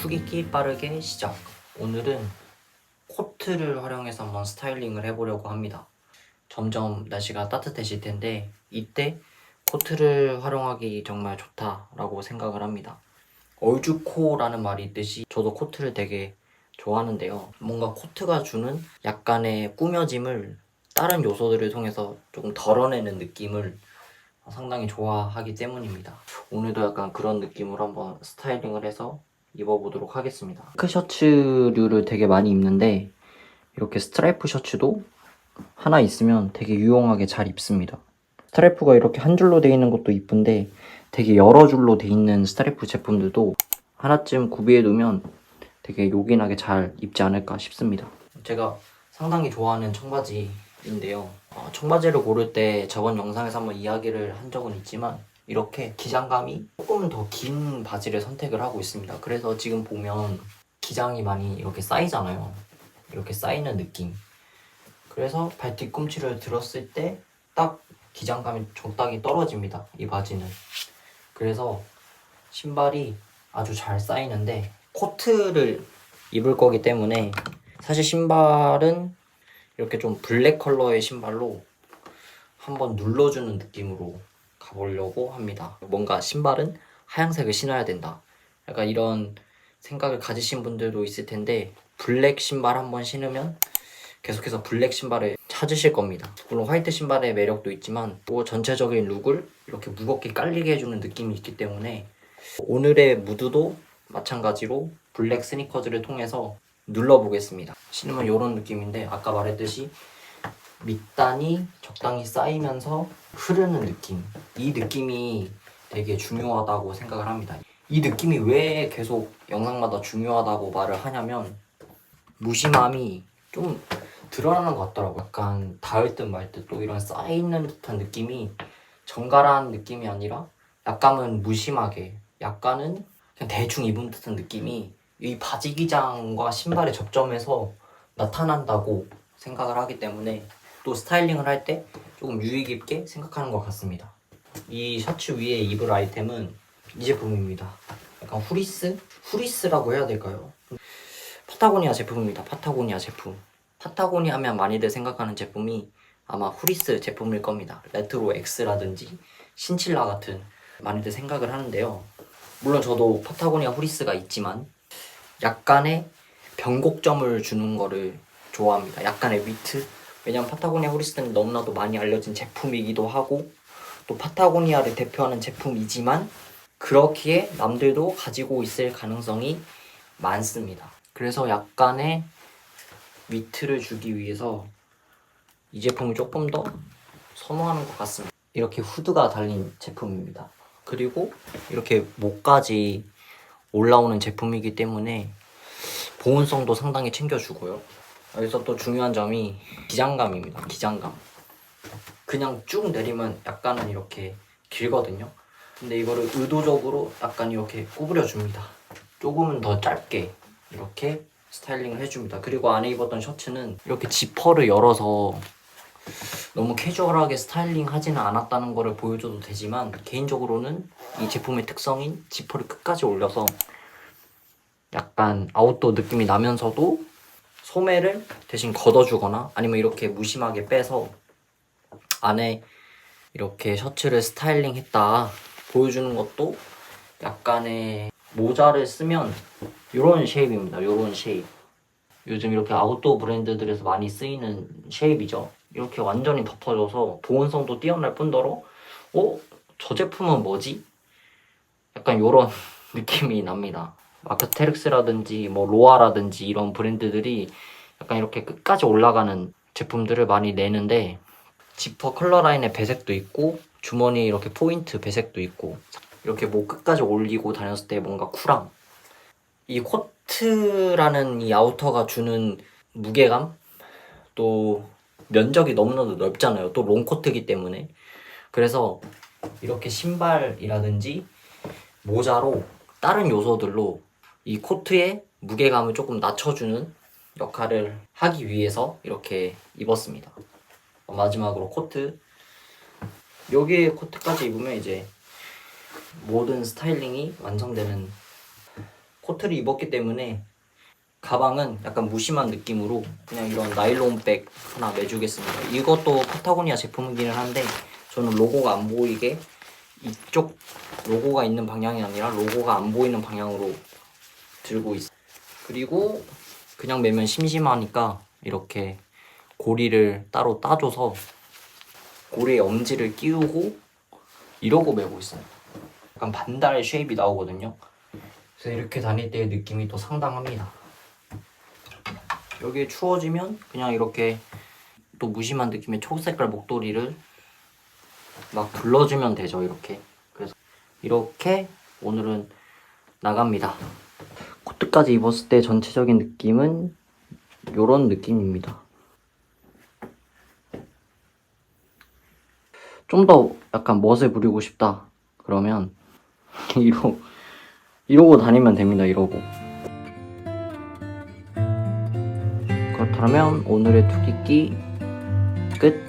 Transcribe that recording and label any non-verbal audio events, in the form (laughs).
투기기 빠르게 시작. 오늘은 코트를 활용해서 한번 스타일링을 해보려고 합니다. 점점 날씨가 따뜻해질 텐데 이때 코트를 활용하기 정말 좋다라고 생각을 합니다. 얼주코라는 말이 있듯이 저도 코트를 되게 좋아하는데요. 뭔가 코트가 주는 약간의 꾸며짐을 다른 요소들을 통해서 조금 덜어내는 느낌을 상당히 좋아하기 때문입니다. 오늘도 약간 그런 느낌으로 한번 스타일링을 해서 입어보도록 하겠습니다. 크 셔츠류를 되게 많이 입는데 이렇게 스트라이프 셔츠도 하나 있으면 되게 유용하게 잘 입습니다. 스트라이프가 이렇게 한 줄로 돼 있는 것도 이쁜데 되게 여러 줄로 돼 있는 스트라이프 제품들도 하나쯤 구비해 두면 되게 요긴하게 잘 입지 않을까 싶습니다. 제가 상당히 좋아하는 청바지인데요. 어, 청바지를 고를 때 저번 영상에서 한번 이야기를 한 적은 있지만 이렇게 기장감이 조금 더 긴 바지를 선택을 하고 있습니다. 그래서 지금 보면 기장이 많이 이렇게 쌓이잖아요. 이렇게 쌓이는 느낌. 그래서 발 뒤꿈치를 들었을 때 딱 기장감이 적당히 떨어집니다. 이 바지는. 그래서 신발이 아주 잘 쌓이는데 코트를 입을 거기 때문에 사실 신발은 이렇게 좀 블랙 컬러의 신발로 한번 눌러주는 느낌으로 가보려고 합니다. 뭔가 신발은 하얀색을 신어야 된다. 약간 이런 생각을 가지신 분들도 있을 텐데 블랙 신발 한번 신으면 계속해서 블랙 신발을 찾으실 겁니다. 물론 화이트 신발의 매력도 있지만 또 전체적인 룩을 이렇게 무겁게 깔리게 해주는 느낌이 있기 때문에 오늘의 무드도 마찬가지로 블랙 스니커즈를 통해서 눌러보겠습니다. 신으면 이런 느낌인데 아까 말했듯이 밑단이 적당히 쌓이면서 흐르는 느낌. 이 느낌이 되게 중요하다고 생각을 합니다. 이 느낌이 왜 계속 영상마다 중요하다고 말을 하냐면 무심함이 좀 드러나는 것 같더라고요. 약간 닿을 듯 말 듯 또 이런 쌓이는 듯한 느낌이 정갈한 느낌이 아니라 약간은 무심하게 약간은 그냥 대충 입은 듯한 느낌이 이 바지 기장과 신발의 접점에서 나타난다고 생각을 하기 때문에 또 스타일링을 할 때 조금 유의 깊게 생각하는 것 같습니다. 이 셔츠 위에 입을 아이템은 이 제품입니다. 약간 후리스? 후리스라고 해야 될까요? 파타고니아 제품입니다. 파타고니아 제품. 파타고니아 하면 많이들 생각하는 제품이 아마 후리스 제품일 겁니다. 레트로 X라든지 신칠라 같은 많이들 생각을 하는데요. 물론 저도 파타고니아 후리스가 있지만 약간의 변곡점을 주는 거를 좋아합니다. 약간의 위트. 왜냐면 파타고니아 후리스는 너무나도 많이 알려진 제품이기도 하고 또 파타고니아를 대표하는 제품이지만 그렇기에 남들도 가지고 있을 가능성이 많습니다. 그래서 약간의 위트를 주기 위해서 이 제품을 조금 더 선호하는 것 같습니다. 이렇게 후드가 달린 제품입니다. 그리고 이렇게 목까지 올라오는 제품이기 때문에 보온성도 상당히 챙겨주고요. 여기서 또 중요한 점이 기장감입니다. 기장감. 그냥 쭉 내리면 약간은 이렇게 길거든요. 근데 이거를 의도적으로 약간 이렇게 구부려 줍니다. 조금은 더 짧게 이렇게 스타일링을 해줍니다. 그리고 안에 입었던 셔츠는 이렇게 지퍼를 열어서 너무 캐주얼하게 스타일링 하지는 않았다는 거를 보여줘도 되지만 개인적으로는 이 제품의 특성인 지퍼를 끝까지 올려서 약간 아웃도어 느낌이 나면서도 소매를 대신 걷어주거나 아니면 이렇게 무심하게 빼서 안에 이렇게 셔츠를 스타일링 했다 보여주는 것도 약간의 모자를 쓰면 이런 쉐입입니다. 이런 쉐입. 요즘 이렇게 아웃도어 브랜드들에서 많이 쓰이는 쉐입이죠. 이렇게 완전히 덮어져서 보온성도 뛰어날 뿐더러 어? 저 제품은 뭐지? 약간 이런 (laughs) 느낌이 납니다. 마크테릭스라든지 뭐 로아라든지 이런 브랜드들이 약간 이렇게 끝까지 올라가는 제품들을 많이 내는데 지퍼 컬러 라인에 배색도 있고 주머니에 이렇게 포인트 배색도 있고 이렇게 목 끝까지 올리고 다녔을 때 뭔가 쿨함. 이 코트라는 이 아우터가 주는 무게감 또 면적이 너무나도 넓잖아요. 또 롱코트이기 때문에. 그래서 이렇게 신발이라든지 모자로 다른 요소들로 이 코트의 무게감을 조금 낮춰주는 역할을 하기 위해서 이렇게 입었습니다. 어, 마지막으로 코트. 여기에 코트까지 입으면 이제 모든 스타일링이 완성되는 코트를 입었기 때문에 가방은 약간 무심한 느낌으로 그냥 이런 나일론백 하나 매주겠습니다. 이것도 파타고니아 제품이기는 한데 저는 로고가 안 보이게 이쪽 로고가 있는 방향이 아니라 로고가 안 보이는 방향으로 들고 있어요. 그리고 그냥 매면 심심하니까 이렇게 고리를 따로 따줘서 고리에 엄지를 끼우고 이러고 매고 있어요. 약간 반달 쉐입이 나오거든요. 그래서 이렇게 다닐 때의 느낌이 또 상당합니다. 여기 추워지면 그냥 이렇게 또 무심한 느낌의 초색깔 목도리를 막 둘러주면 되죠 이렇게 그래서 이렇게 오늘은 나갑니다 코트까지 입었을 때 전체적인 느낌은 이런 느낌입니다. 좀 더 약간 멋을 부리고 싶다. 그러면 (laughs) 이러, 이러고 다니면 됩니다 이러고. 그렇다면 오늘의 투기기 끝